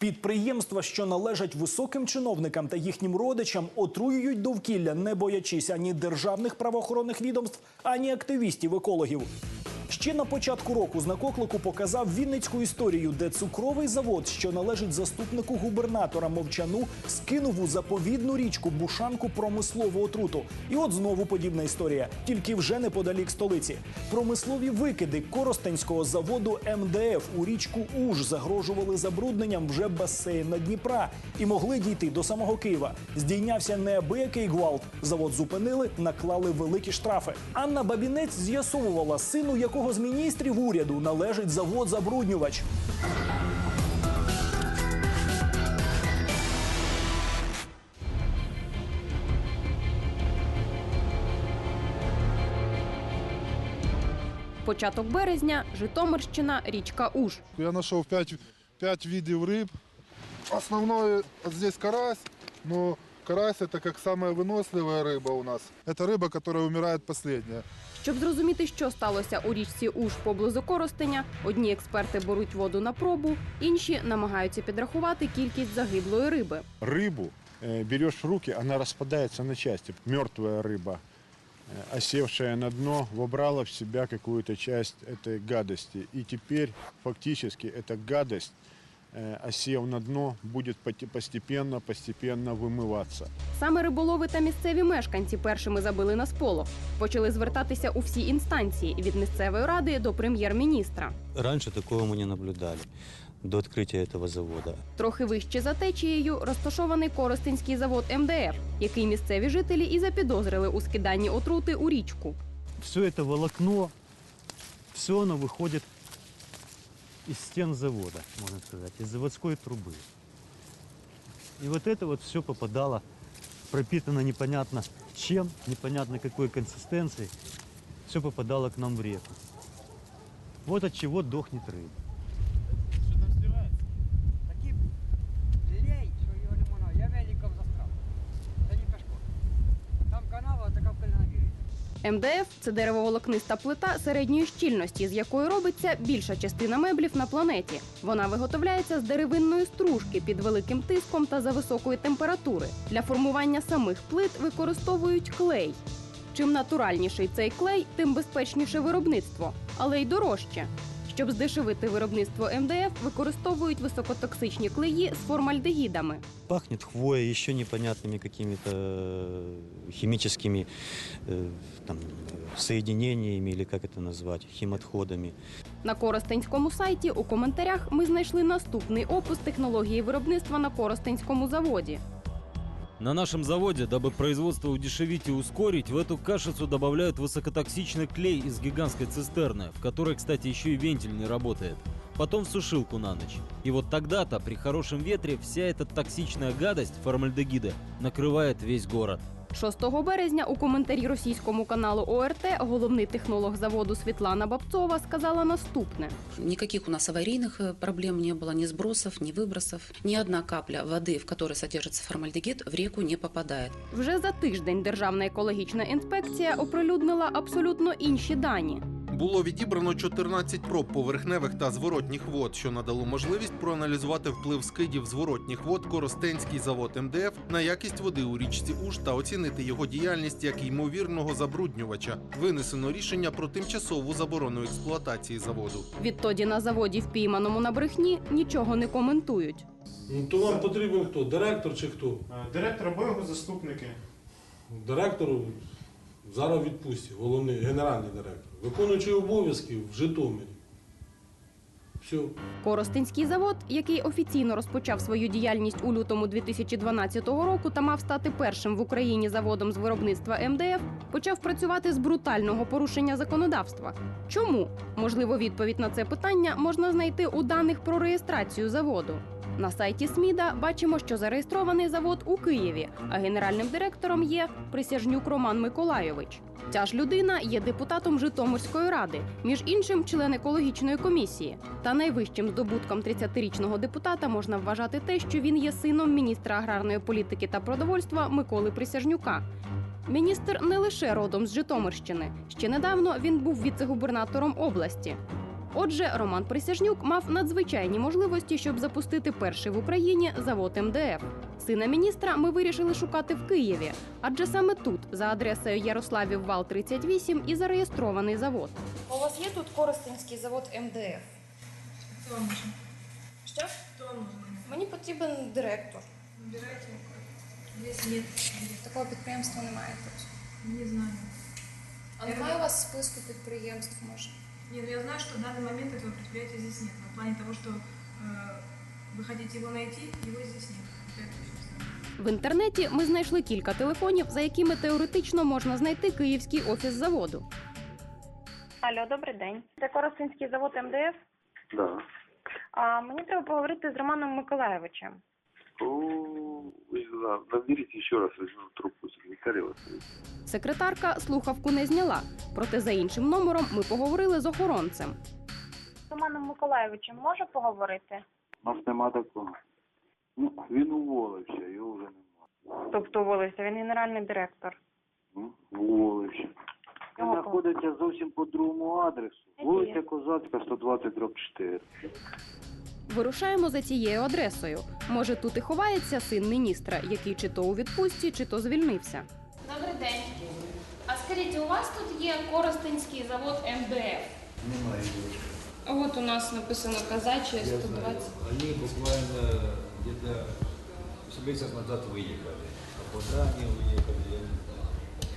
Підприємства, що належать високим чиновникам та їхнім родичам, отруюють довкілля, не боячись ані державних правоохоронних відомств, ані активістів екологів. Ще на початку року знак оклику показав вінницьку історію, де цукровий завод, що належить заступнику губернатора Мовчану, скинув у заповідну річку Бушанку промислову отруту. І от знову подібна історія, тільки вже неподалік столиці. Промислові викиди Коростенського заводу МДФ у річку Уж загрожували забрудненням вже басейна Дніпра і могли дійти до самого Києва. Здійнявся неабиякий гвалт. Завод зупинили, наклали великі штрафи. Анна Бабінець з'ясовувала сину якого з міністрів уряду належить завод забруднювач. Початок березня, Житомирщина, річка Уж. Я нашел пять, пять видов рыб. Основной здесь карась, но карась это как самая выносливая рыба у нас. Это рыба, которая умирает последняя. Щоб зрозуміти, що сталося у річці Уж поблизу Коростеня, одні експерти беруть воду на пробу, інші намагаються підрахувати кількість загиблої риби. рыбу э, берешь в руки, она распадается на части. Мертвая рыба, э, осевшая на дно, вобрала в себя какую-то часть этой гадости. И теперь фактически эта гадость, э, осев на дно, будет поте- постепенно, постепенно вымываться. Саме риболови та місцеві мешканці першими забили на сполох. Почали звертатися у всі інстанції від місцевої ради до прем'єр-міністра. Раньше такого мы не наблюдали до открытия этого завода. Трохи вище за течією розташований Коростенський завод МДФ, який місцеві жителі і запідозрили у скиданні отрути у річку. Все это волокно, все оно выходит из стен завода, можно сказать, из заводской трубы. И вот это вот все попадало, пропитано непонятно чем, непонятно какой консистенцией, все попадало к нам в реку. Вот от чего дохнет рыба. МДФ це деревоволокниста плита середньої щільності, з якої робиться більша частина меблів на планеті. Вона виготовляється з деревинної стружки під великим тиском та за високої температури. Для формування самих плит використовують клей. Чим натуральніший цей клей, тим безпечніше виробництво, але й дорожче. Щоб здешевити виробництво МДФ, використовують високотоксичні клеї з формальдегідами. Пахнет хвоей, еще непонятными какими-то э, химическими э, там, э, соединениями, или как это назвать, химотходами. На Коростенському сайті у коментарях ми знайшли наступний опис технології виробництва на Коростенському заводі. На нашем заводе, дабы производство удешевить и ускорить, в эту кашицу добавляют высокотоксичный клей из гигантской цистерны, в которой, кстати, еще и вентиль не работает. Потом в сушилку на ночь. И вот тогда-то, при хорошем ветре, вся эта токсичная гадость, формальдегиды, накрывает весь город. 6 березня у коментарі російському каналу ОРТ головний технолог заводу Світлана Бабцова сказала наступне: Никаких у нас аварийных э, проблем не было, ни сбросов, ни выбросов. Ни одна капля воды, в которой содержится формальдегид, в реку не попадает. вже за тиждень Державна екологічна інспекція оприлюднила абсолютно інші дані. Було відібрано 14 проб поверхневих та зворотніх вод, що надало можливість проаналізувати вплив скидів зворотніх вод Коростенський завод МДФ на якість води у річці Уж та оцінити його діяльність як ймовірного забруднювача. Винесено рішення про тимчасову заборону експлуатації заводу. Відтоді на заводі, впійманому на брехні, нічого не коментують. Ну, то вам потрібен хто? Директор чи хто? Директор або його заступники. Директор зараз відпустці, головний генеральний директор. Виконуючий обов'язки в Житомирі. Все. Коростенський завод, який офіційно розпочав свою діяльність у лютому 2012 року та мав стати першим в Україні заводом з виробництва МДФ, почав працювати з брутального порушення законодавства. Чому? Можливо, відповідь на це питання можна знайти у даних про реєстрацію заводу. На сайті СМІДа бачимо, що зареєстрований завод у Києві, а генеральним директором є Присяжнюк Роман Миколайович. Ця ж людина є депутатом Житомирської ради, між іншим, член екологічної комісії. Та найвищим здобутком 30-річного депутата можна вважати те, що він є сином міністра аграрної політики та продовольства Миколи Присяжнюка. Міністр не лише родом з Житомирщини. Ще недавно він був віце-губернатором області. Отже, Роман Присяжнюк мав надзвичайні можливості, щоб запустити перший в Україні завод МДФ. Сина міністра ми вирішили шукати в Києві, адже саме тут, за адресою Ярославів Вал 38, і зареєстрований завод. У вас є тут Коростенський завод МДФ? Що? Мені потрібен директор. Здесь нет. Такого підприємства немає тут. Не знаю. А немає у вас списку підприємств, може? Не, ну я знаю, что в данный момент этого предприятия здесь нет. Но в плане того, что э, вы хотите его найти, его здесь нет. Это я точно знаю. В інтернеті ми знайшли кілька телефонів, за якими теоретично можна знайти київський офіс заводу. Алло, добрий день. Це Коростенський завод МДФ. Да. А мені треба поговорити з Романом Миколаєвичем. Ну, да, наберите еще раз, возьму трубку вас. Секретарка слухавку не зняла, проте за іншим номером ми поговорили з охоронцем. З Романом Миколаєвичем можу поговорити? У нас нема такого. Ну, він уволився, його вже нема. Тобто уволився, він генеральний директор. Ну, уволився. Він знаходиться зовсім по другому адресу. Вулиця Козацька, 120, дроб 4. Вирушаємо за цією адресою. Може, тут і ховається син міністра, який чи то у відпустці, чи то звільнився. Добрий день. А скажіть, у вас тут є Коростенський завод МДФ? Немає дочка. От у нас написано казаче Я знаю. Они буквально где-то месяц назад выехали. А я не знаю.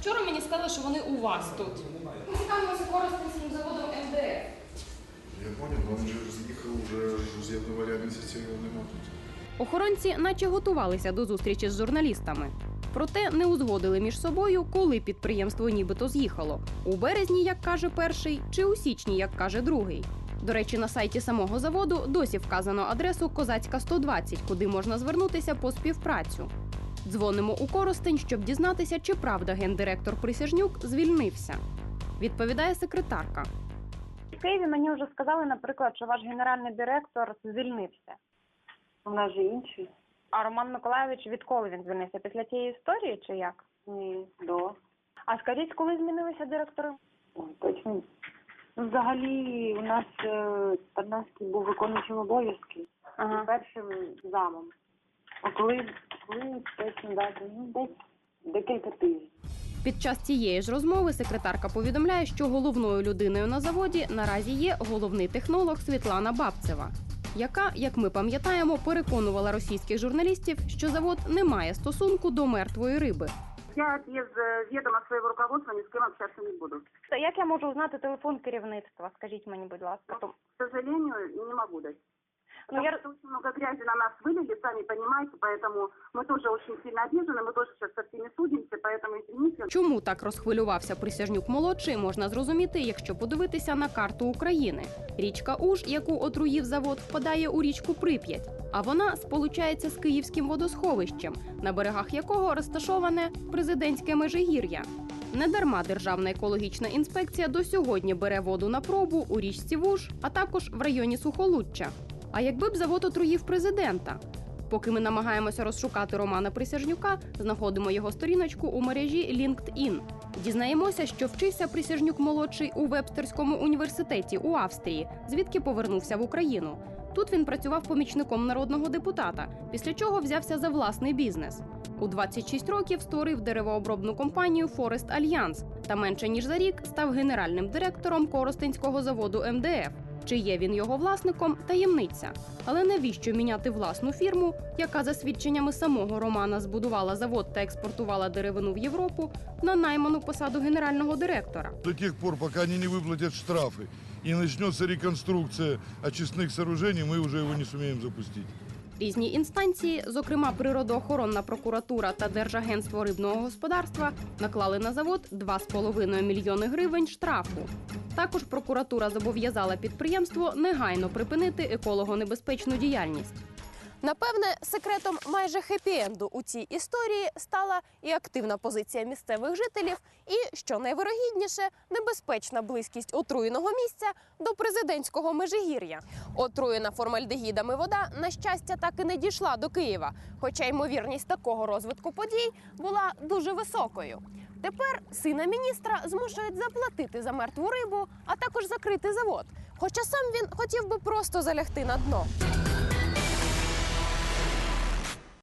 Вчора мені сказали, що вони у вас тут. Ми цікавимося Коростенським заводом МДФ. Я понял, но он же разъехал уже с января месяца его нема тут. Охоронці наче готувалися до зустрічі з журналістами. Проте не узгодили між собою, коли підприємство нібито з'їхало у березні, як каже перший, чи у січні, як каже другий. До речі, на сайті самого заводу досі вказано адресу Козацька 120, куди можна звернутися по співпрацю. Дзвонимо у Коростень, щоб дізнатися, чи правда гендиректор Присяжнюк звільнився. Відповідає секретарка. Києві мені вже сказали, наприклад, що ваш генеральний директор звільнився. У нас же інші. А Роман Миколаєвич відколи він звільнився? Після цієї історії чи як? Ні, до. А скажіть, коли змінилися директори? Ой, точно. Ну, взагалі, у нас е, Тарнавський був виконуючим обов'язки Ага. і першим замом. А коли, коли точно дати? Ну, десь декілька тижнів. Під час цієї ж розмови секретарка повідомляє, що головною людиною на заводі наразі є головний технолог Світлана Бабцева, яка, як ми пам'ятаємо, переконувала російських журналістів, що завод не має стосунку до мертвої риби. Я без відома свого руководства ні з ким общатися не буду. Як я можу узнати телефон керівництва? Скажіть мені, будь ласка. То- К сожалению, не могу дать. Ну, Потому я... что очень много грязи на нас вылили, сами понимаете, поэтому мы тоже очень сильно обижены, мы тоже сейчас со всеми судимся, поэтому извините. Чому так розхвилювався Присяжнюк молодший, можна зрозуміти, якщо подивитися на карту України. Річка Уж, яку отруїв завод, впадає у річку Прип'ять, а вона сполучається з київським водосховищем, на берегах якого розташоване президентське межигір'я. Недарма Державна екологічна інспекція до сьогодні бере воду на пробу у річці Вуж, а також в районі Сухолуччя. А якби б завод отруїв президента? Поки ми намагаємося розшукати Романа Присяжнюка, знаходимо його сторіночку у мережі LinkedIn. Дізнаємося, що вчився Присяжнюк молодший у Вебстерському університеті у Австрії, звідки повернувся в Україну. Тут він працював помічником народного депутата, після чого взявся за власний бізнес. У 26 років створив деревообробну компанію Форест Альянс та менше ніж за рік став генеральним директором Коростенського заводу МДФ. Чи є він його власником таємниця. Але навіщо міняти власну фірму, яка за свідченнями самого Романа збудувала завод та експортувала деревину в Європу, на найману посаду генерального директора? До тех пор, пока они не выплатят штрафы и начнется реконструкция очистных сооружений, мы уже его не сумеем запустить. Різні інстанції, зокрема природоохоронна прокуратура та Держагентство рибного господарства, наклали на завод 2,5 мільйони гривень штрафу. Також прокуратура зобов'язала підприємство негайно припинити екологонебезпечну діяльність. Напевне, секретом майже хеппі-енду у цій історії стала і активна позиція місцевих жителів, і, що найвирогідніше, небезпечна близькість отруєного місця до президентського межигір'я. Отруєна формальдегідами вода, на щастя, так і не дійшла до Києва, хоча ймовірність такого розвитку подій була дуже високою. Тепер сина міністра змушують заплатити за мертву рибу, а також закрити завод. Хоча сам він хотів би просто залягти на дно.